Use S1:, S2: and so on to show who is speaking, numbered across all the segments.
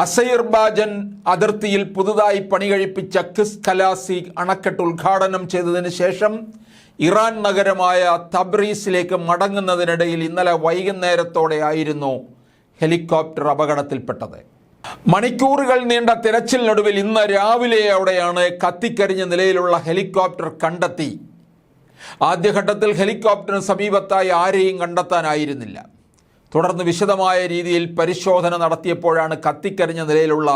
S1: അസൈർബാജൻ അതിർത്തിയിൽ പുതുതായി പണി കഴിപ്പിച്ച കിസ് കലാസി അണക്കെട്ട് ഉദ്ഘാടനം ചെയ്തതിന് ശേഷം ഇറാൻ നഗരമായ തബ്രീസിലേക്ക് മടങ്ങുന്നതിനിടയിൽ ഇന്നലെ വൈകുന്നേരത്തോടെ ആയിരുന്നു ഹെലികോപ്റ്റർ അപകടത്തിൽപ്പെട്ടത്. മണിക്കൂറുകൾ നീണ്ട തിരച്ചിലിനൊടുവിൽ ഇന്ന് രാവിലെയോടെയാണ് കത്തിക്കരിഞ്ഞ നിലയിലുള്ള ഹെലികോപ്റ്റർ കണ്ടെത്തി. ആദ്യഘട്ടത്തിൽ ഹെലികോപ്റ്ററിന് സമീപത്തായി ആരെയും കണ്ടെത്താനായിരുന്നില്ല. തുടർന്ന് വിശദമായ രീതിയിൽ പരിശോധന നടത്തിയപ്പോഴാണ് കത്തിക്കരിഞ്ഞ നിലയിലുള്ള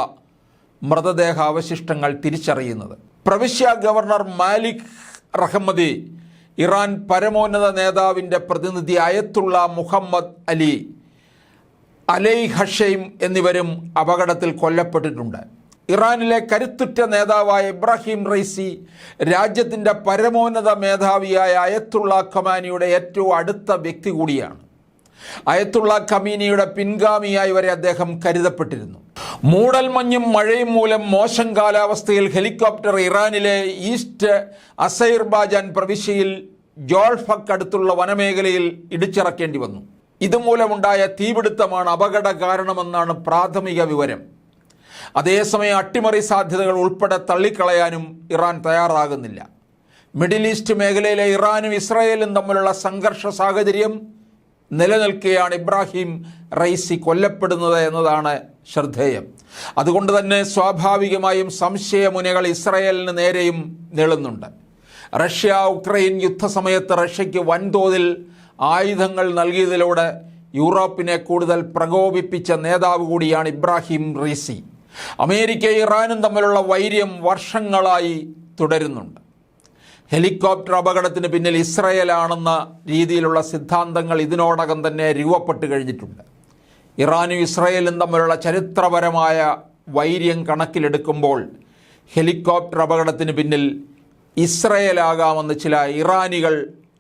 S1: മൃതദേഹ അവശിഷ്ടങ്ങൾ തിരിച്ചറിയുന്നത്. പ്രവിശ്യ ഗവർണർ മാലിക് റഹ്മദി ഇറാൻ പരമോന്നത നേതാവിന്റെ പ്രതിനിധി അയത്തുള്ള മുഹമ്മദ് അലി അലൈ ഹഷൈം എന്നിവരും അപകടത്തിൽ കൊല്ലപ്പെട്ടിട്ടുണ്ട്. ഇറാനിലെ കരുത്തുറ്റ നേതാവായ ഇബ്രാഹിം റൈസി രാജ്യത്തിന്റെ പരമോന്നത മേധാവിയായ അയത്തുള്ള ഖമാനിയുടെ ഏറ്റവും അടുത്ത വ്യക്തി കൂടിയാണ്. അയത്തുള്ള കമീനിയുടെ പിൻഗാമിയായി വരെ അദ്ദേഹം കരുതപ്പെട്ടിരുന്നു. മൂടൽമഞ്ഞും മഴയും മൂലം മോശം കാലാവസ്ഥയിൽ ഹെലികോപ്റ്റർ ഇറാനിലെ ഈസ്റ്റ് അസൈർബാജാൻ പ്രവിശ്യയിൽ ജോൾഫക്ക് അടുത്തുള്ള വനമേഖലയിൽ ഇടിച്ചിറക്കേണ്ടി വന്നു. ഇതുമൂലമുണ്ടായ തീപിടുത്തമാണ് അപകട കാരണമെന്നാണ് പ്രാഥമിക വിവരം. അതേസമയം അട്ടിമറി സാധ്യതകൾ ഉൾപ്പെടെ തള്ളിക്കളയാനും ഇറാൻ തയ്യാറാകുന്നില്ല. മിഡിൽ ഈസ്റ്റ് മേഖലയിലെ ഇറാനും ഇസ്രായേലും തമ്മിലുള്ള സംഘർഷ സാഹചര്യം നിലനിൽക്കുകയാണ് ഇബ്രാഹിം റൈസി കൊല്ലപ്പെടുന്നത് എന്നതാണ് ശ്രദ്ധേയം. അതുകൊണ്ട് തന്നെ സ്വാഭാവികമായും സംശയമുനകൾ ഇസ്രയേലിന് നേരെയും നീളുന്നുണ്ട്. റഷ്യ ഉക്രൈൻ യുദ്ധസമയത്ത് റഷ്യയ്ക്ക് വൻതോതിൽ ആയുധങ്ങൾ നൽകിയതിലൂടെ യൂറോപ്പിനെ കൂടുതൽ പ്രകോപിപ്പിച്ച നേതാവ് കൂടിയാണ് ഇബ്രാഹിം റീസി. അമേരിക്ക ഇറാനും തമ്മിലുള്ള വൈര്യം വർഷങ്ങളായി തുടരുന്നുണ്ട്. ഹെലികോപ്റ്റർ അപകടത്തിന് പിന്നിൽ ഇസ്രയേലാണെന്ന രീതിയിലുള്ള സിദ്ധാന്തങ്ങൾ ഇതിനോടകം തന്നെ രൂപപ്പെട്ട് കഴിഞ്ഞിട്ടുണ്ട്. ഇറാനും ഇസ്രയേലും തമ്മിലുള്ള ചരിത്രപരമായ വൈര്യം കണക്കിലെടുക്കുമ്പോൾ ഹെലികോപ്റ്റർ അപകടത്തിന് പിന്നിൽ ഇസ്രയേലാകാമെന്ന് ചില ഇറാനികൾ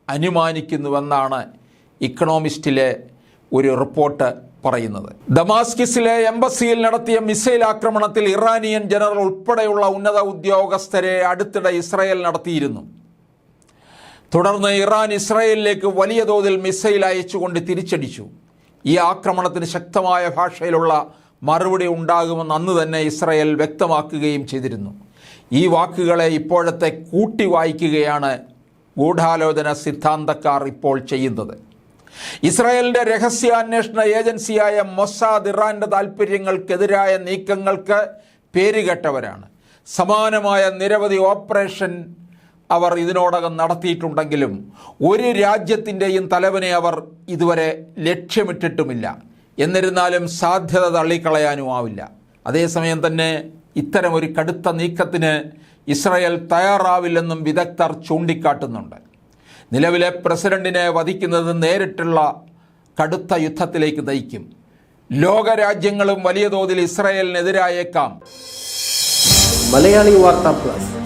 S1: അനുമാനിക്കുന്നുവെന്നാണ് ഇക്കണോമിസ്റ്റിലെ ഒരു റിപ്പോർട്ട് പറയുന്നത്. ദമാസ്കിസിലെ എംബസിയിൽ നടത്തിയ മിസൈൽ ആക്രമണത്തിൽ ഇറാനിയൻ ജനറൽ ഉൾപ്പെടെയുള്ള ഉന്നത ഉദ്യോഗസ്ഥരെ അടുത്തിടെ ഇസ്രയേൽ നടത്തിയിരുന്നു. തുടർന്ന് ഇറാൻ ഇസ്രായേലിലേക്ക് വലിയ തോതിൽ മിസൈൽ അയച്ചുകൊണ്ട് തിരിച്ചടിച്ചു. ഈ ആക്രമണത്തിന് ശക്തമായ ഭാഷയിലുള്ള മറുപടി ഉണ്ടാകുമെന്ന് അന്ന് തന്നെ ഇസ്രായേൽ വ്യക്തമാക്കുകയും ചെയ്തിരുന്നു. ഈ വാക്കുകളെ ഇപ്പോഴത്തെ കൂട്ടി വായിക്കുകയാണ് ഗൂഢാലോചന സിദ്ധാന്തക്കാർ ഇപ്പോൾ ചെയ്യുന്നത്. ഇസ്രായേലിന്റെ രഹസ്യാന്വേഷണ ഏജൻസിയായ മൊസാദ് ഇറാന്റെ താൽപ്പര്യങ്ങൾക്കെതിരായ നീക്കങ്ങൾക്ക് പേരുകെട്ടവരാണ്. സമാനമായ നിരവധി ഓപ്പറേഷൻ അവർ ഇതിനോടകം നടത്തിയിട്ടുണ്ടെങ്കിലും ഒരു രാജ്യത്തിന്റെയും തലവനെ അവർ ഇതുവരെ ലക്ഷ്യമിട്ടിട്ടുമില്ല. എന്നിരുന്നാലും സാധ്യത തള്ളിക്കളയാനും ആവില്ല. അതേസമയം തന്നെ ഇത്തരം ഒരു കടുത്ത നീക്കത്തിന് ഇസ്രായേൽ തയ്യാറാവില്ലെന്നും വിദഗ്ധർ ചൂണ്ടിക്കാട്ടുന്നുണ്ട്. നിലവിലെ പ്രസിഡന്റിനെ വധിക്കുന്നത് നേരിട്ടുള്ള കടുത്ത യുദ്ധത്തിലേക്ക് നയിക്കും. ലോകരാജ്യങ്ങളും വലിയ തോതിൽ ഇസ്രായേലിനെതിരായേക്കാം.
S2: മലയാളി വാർത്താ plus.